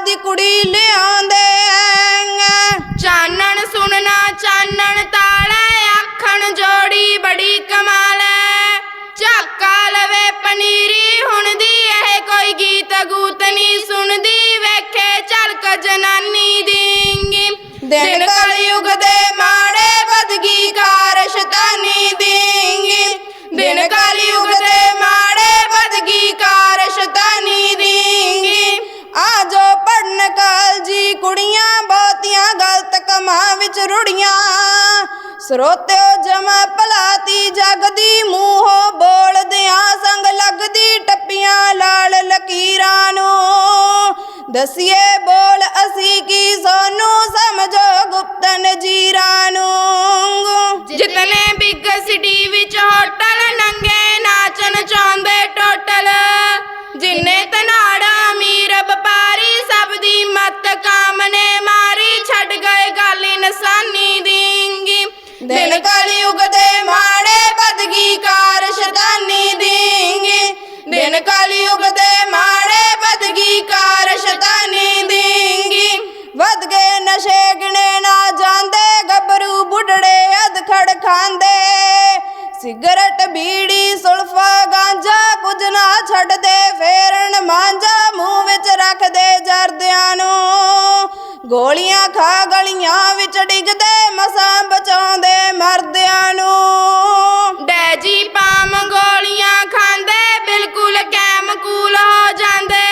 ਦੀ ਕੁੜੀ ਲਿਆ ਵਿੱਚ ਰੁੜੀਆਂ। ਸਰੋਤਿਓ ਜਮਾ ਭਲਾਤੀ ਜਗਦੀ ਮੂੰਹੋਂ ਬੋਲਦਿਆਂ ਸੰਗ ਲੱਗਦੀ ਟੱਪੀਆਂ ਲਾਲ ਲਕੀਰਾਂ ਨੂੰ। ਦਸੀਏ ਬੋਲ ਅਸੀਂ ਕੀ, ਸੋਨੂੰ ਸਮਝੋ ਗੁਪਤ ਨਜੀਰਾਂ ਨੂੰ। ਜਿਤਨੇ ਬਿਗ ਸਿਟੀ ਗੱਲ ਇਨਸਾਨੀ ਦੀਂਗੀ ਦਿਨ ਕਲਯੁਗ ਦੇ ਮਾੜੇ ਬਦਗੀ ਕਾਰ ਸ਼ੈਤਾਨੀ ਦੀਂਗੀ। ਦਿਨ ਕਲਯੁਗ ਦੇ ਮਾੜੇ ਬਦਗੀ ਕਾਰ ਸ਼ੈਤਾਨੀ ਦੀਂਗੀ। ਵਧ ਗਏ ਨਸ਼ੇ ਗਿਣੇ ਨਾ ਜਾਂਦੇ ਗੱਭਰੂ ਬੁੱਢੜੇ ਅਧਖੜ ਖਾਂਦੇ। ਸਿਗਰਟ ਬੀੜੀ ਸੁਲਫਾ ਗਾਂਜਾ ਕੁਝ ਨਾ ਛੱਡਦੇ ਫੇਰਨ ਮਾਂਜਾ ਮੂੰਹ ਵਿੱਚ ਰੱਖਦੇ ਜਰਦਿਆਂ ਨੂੰ। ਗੋਲੀਆਂ ਖਾ ਗਲੀਆਂ ਵਿੱਚ ਡਿੱਗਦੇ, ਮਸਾਂ ਬਚਾਉਂਦੇ ਮਰਦਿਆਂ ਨੂੰ। ਡੈਜੀ ਪਾਮ ਗੋਲੀਆਂ ਖਾਂਦੇ, ਬਿਲਕੁਲ ਕੈਮਕੂਲ ਹੋ ਜਾਂਦੇ।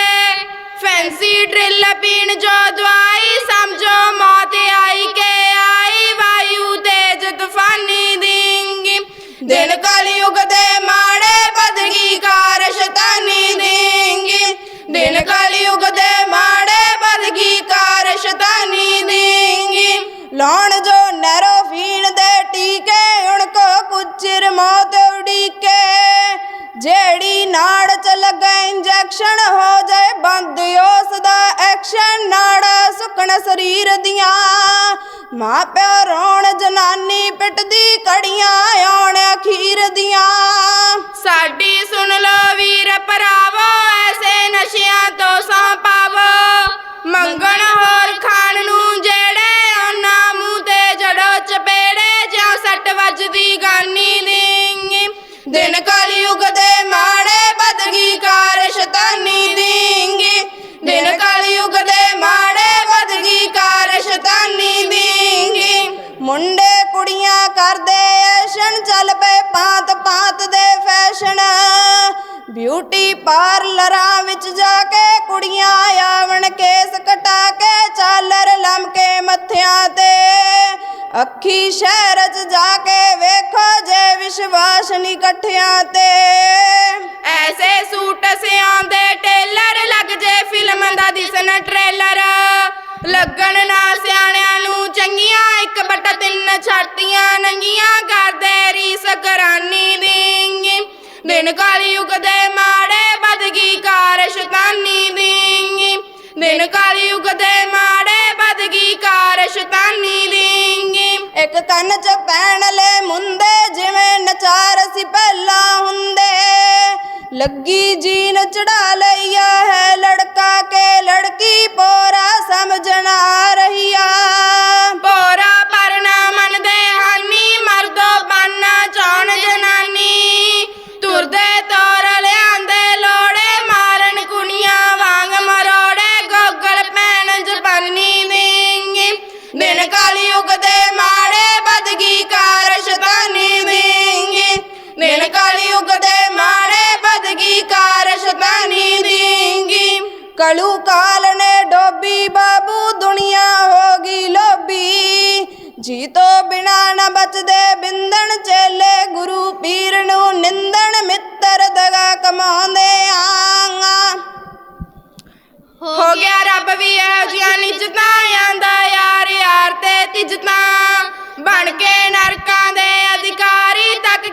ਫੈਂਸੀ ਡਰਿਲ ਪੀਣ ਜੋ ਦਵਾਈ, ਸਮਝੋ ਮੌਤ ਆਈ ਕੇ ਆਈ। ਵਾਯੂ ਤੇਜ ਤੂਫਾਨੀ ਦੀਂਗੀ ਦਿਨ ਕਾਲੀ ਦੇ ਮਾੜੇ, ਬਦਗੀ ਕਾਰ ਸ਼ੈਤਾਨੀ ਦੀਂਗੀ ਦਿਨ ਕਾਲੀ ਉਗਦੇ ਮਾੜੇ, ਬਦਗੀ ਲਾਉਣ ਜੋ ਨਹਿਰੋ ਫੀਣ ਦੇ ਟੀਕੇ, ਹੁਣ ਕੋ ਕੁਚਿਰ ਮੌਤ ਉਡੀਕੇ। ਜਿਹੜੀ ਨਾੜ ਚ ਲੱਗਾ ਇੰਜੈਕਸ਼ਨ ਹੋ ਜਾਏ, ਬੰਦ ਉਸ ਦਾ ਐਕਸ਼ਨ। ਨਾੜਾ ਸੁੱਕਣ ਸਰੀਰ ਦੀਆਂ ਮਾਂ ਪਿਓ ਰੋਣ, ਜਨਾਨੀ ਪਿੱਟਦੀ ਕੜੀਆਂ ਆਉਣ ਅਖੀਰ ਦੀਆਂ। ਸੱਟ ਵੱਜਦੀ ਗਾਨੀ ਦੀਂਗੀ ਦਿਨ ਕਲਯੁਗ ਦੇ ਮਾੜੇ ਬਦਗੀ ਕਾਰ ਸ਼ੈਤਾਨੀ ਦੀਂਗੀ ਦਿਨ ਕਲਯੁਗ ਦੇ ਮਾੜੇ ਬਦਗੀ ਕਾਰ ਸ਼ੈਤਾਨੀ ਦੀਂਗੀ ਮੁੰਡੇ ਕੁੜੀਆਂ ਕਰਦੇ ਐਸ਼ਨ ਚੱਲ ਪਏ ਪਾਤ ਪਾਤ ਦੇ ਫੈਸ਼ਨ। ਬਿਊਟੀ ਪਾਰਲਰਾਂ ਵਿੱਚ ਜਾ ਕੇ ਕੁੜੀਆਂ ਆਵਣ, ਕੇਸ ਕਟਾ ਕੇ ਚਾਲਰ ਲਮਕੇ ਮੱਥਿਆਂ ਤੇ। ਅੱਖੀ ਸ਼ਹਿਰ 'ਚ ਜਾ ਕੇ ਵੇਖੋ ਜੇ ਵਿਸ਼ਵਾਸ ਨਹੀਂ ਇਕੱਠਿਆਂ ਤੇ। ਐਸੇ ਸੂਟ ਸਿਆਉਂਦੇ ਟੇਲਰ ਲੱਗ ਜੇ ਫਿਲਮ ਦਾ ਦਿਸਣ ਟ੍ਰੇਲਰ। ਲੱਗਣ ਨਾ ਸਿਆਣਿਆਂ ਨੂੰ ਚੰਗੀਆਂ ਇੱਕ ਬਟਾ ਤਿੰਨ ਨੰਗੀਆਂ ਕਰਦੇ ਰੀਸ ਕਰਾਨੀ ਦੀ ਦਿਨ ਕਾਲੀ ਦੇ ਮਾੜੇ ਬਦਗੀ ਕਾਰ ਸ਼ੈਤਾਨੀ ਦੀ ਦਿਨ ਕਾਲੀ ਦੇ ਮਾੜੇ ਬਦਗੀ ਕਾਰ ਸ਼ੈਤਾਨੀ ਦੀਂਗੀ ਕੰਨ 'ਚ ਪੈਣ ਲੈ ਮੁੰਦੇ ਜਿਵੇਂ ਨਚਾਰ ਸੀ ਪਹਿਲਾਂ ਹੁੰਦੇ। ਲੱਗੀ ਜੀਨ ਚੜਾ ਲਈਆ ਹੈ ਲੜਕਾ ਕੇ ਲੜਕੀ ਪੋਰਾ ਸਮਝਣ ਕਲੂ ਕਾਲ ਨੇ ਡੋਬੀ ਬਾਬੂ, ਦੁਨੀਆ ਹੋ ਗਈ ਲੋਬੀ ਜੀ ਤੋਂ ਬਿਨਾ ਨਾ ਬਚਦੇ ਬਿੰਦਣ ਚੇਲੇ, ਗੁਰੂ ਪੀਰ ਨੂੰ ਨਿੰਦਣ ਮਿੱਤਰ ਦਗਾ ਕਮਾਉਂਦੇ ਆਂਗਾ। ਹੋ ਗਿਆ ਰੱਬ ਵੀ ਇਹੋ ਜਿਹੀਆਂ ਨਿਜਤਾਂ ਆਂਦਾ ਯਾਰ ਯਾਰ ਤੇ ਤਿਜਤਾਂ। ਬਣ ਕੇ ਨਰਕਾਂ ਦੇ ਅਧਿਕਾਰੀ ਤੱਕ